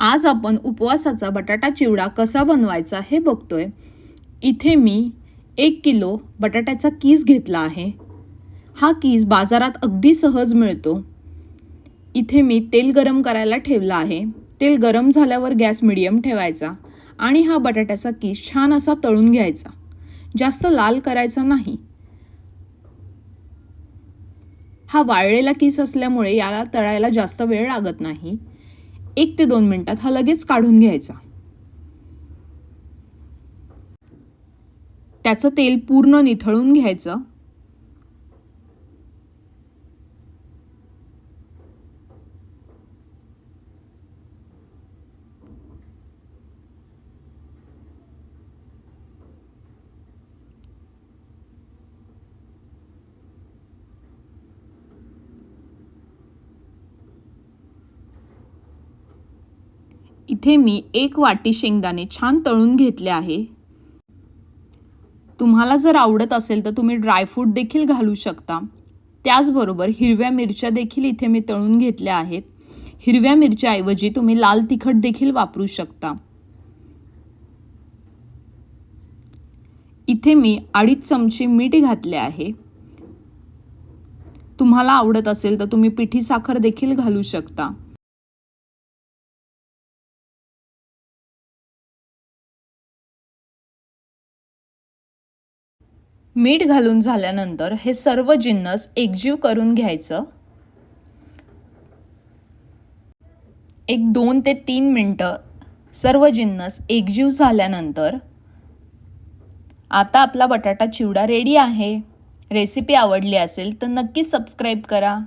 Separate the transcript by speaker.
Speaker 1: आज आपण उपवासाचा बटाटा चिवडा कसा बनवायचा हे बघतोय. इथे मी एक किलो बटाट्याचा कीस घेतला आहे. हा कीस बाजारात अगदी सहज मिळतो. इथे मी तेल गरम करायला ठेवलं आहे. तेल गरम झाल्यावर गॅस मिडियम ठेवायचा आणि हा बटाट्याचा कीस छान असा तळून घ्यायचा. जास्त लाल करायचा नाही. हा वाळलेला कीस असल्यामुळे याला तळायला जास्त वेळ लागत नाही. एक ते दोन मिनिटात हा लगेच काढून घ्यायचा. त्याचं तेल पूर्ण निथळून घ्यायचं. इथे मी एक वाटी शेंगदाणे छान तळून घेतले आहे. तुम्हाला जर आवडत असेल तर तुम्ही ड्रायफ्रूट देखील घालू शकता. त्याचबरोबर हिरव्या मिरच्या देखील इथे मी तळून घेतल्या आहेत. हिरव्या मिरच्याऐवजी तुम्ही लाल तिखट देखील वापरू शकता. इथे मी अडीच चमचे मीठ घातले आहे. तुम्हाला आवडत असेल तर तुम्ही पिठी साखर देखील घालू शकता. मीठ घालून झाल्यानंतर हे सर्व जिन्नस एकजीव करून घ्यायचं. एक दोन ते तीन मिनटं सर्व जिन्नस एकजीव झाल्यानंतर आता आपला बटाटा चिवडा रेडी आहे. रेसिपी आवडली असेल तर नक्की सबस्क्राईब करा.